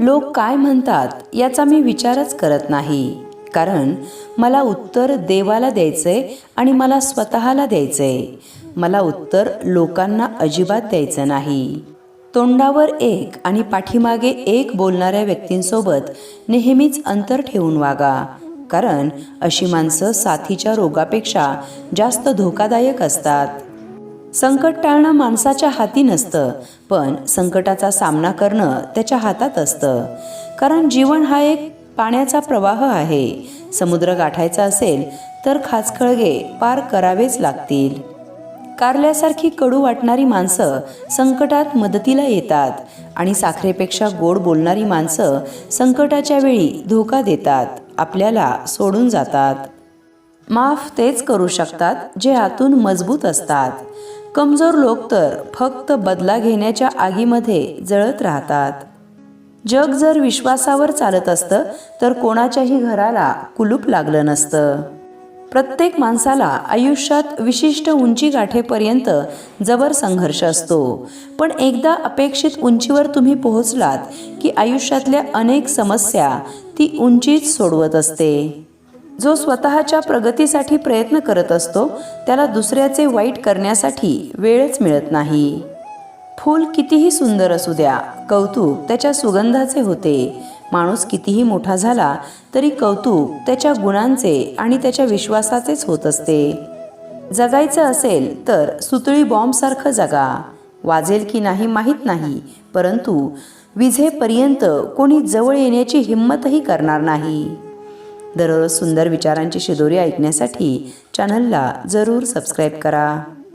लोक काय म्हणतात याचा मी विचारच करत नाही. कारण मला उत्तर देवाला द्यायचंय आणि मला स्वतःला द्यायचंय. मला उत्तर लोकांना अजिबात द्यायचं नाही. तोंडावर एक आणि पाठीमागे एक बोलणाऱ्या व्यक्तींसोबत नेहमीच अंतर ठेवून वागा. कारण अशी माणसं साथीच्या रोगापेक्षा जास्त धोकादायक असतात. संकट टाळणं माणसाच्या हाती नसतं पण संकटाचा सामना करणं त्याच्या हातात असतं. कारण जीवन हा एक पाण्याचा प्रवाह आहे. समुद्र गाठायचा असेल तर खाचखळगे पार करावेच लागतील. कारल्यासारखी कडू वाटणारी माणसं संकटात मदतीला येतात आणि साखरेपेक्षा गोड बोलणारी माणसं संकटाच्या वेळी धोका देतात आपल्याला सोडून जातात. माफ तेच करू शकतात जे आतून मजबूत असतात. कमजोर लोक तर फक्त बदला घेण्याच्या आगीमध्ये जळत राहतात. जग जर विश्वासावर चालत असतं तर कोणाच्याही घराला कुलूप लागलं नसतं. प्रत्येक माणसाला आयुष्यात विशिष्ट उंची गाठेपर्यंत जबर संघर्ष असतो. पण एकदा अपेक्षित उंचीवर तुम्ही पोहोचलात की आयुष्यातल्या अनेक समस्या ती उंचीच सोडवत असते. जो स्वतःच्या प्रगतीसाठी प्रयत्न करत असतो त्याला दुसऱ्याचे वाईट करण्यासाठी वेळच मिळत नाही. फूल कितीही सुंदर असू द्या कौतुक त्याच्या सुगंधाचे होते. माणूस कितीही मोठा झाला तरी कौतुक त्याच्या गुणांचे आणि त्याच्या विश्वासाचेच होत असते. जगायचं असेल तर सुतळी बॉम्बसारखं जगा. वाजेल की नाही माहीत नाही परंतु विझेपर्यंत कोणी जवळ येण्याची हिंमतही करणार नाही. दररोज सुंदर विचारांची शिदोरी ऐकण्यासाठी चॅनलला जरूर सबस्क्राईब करा.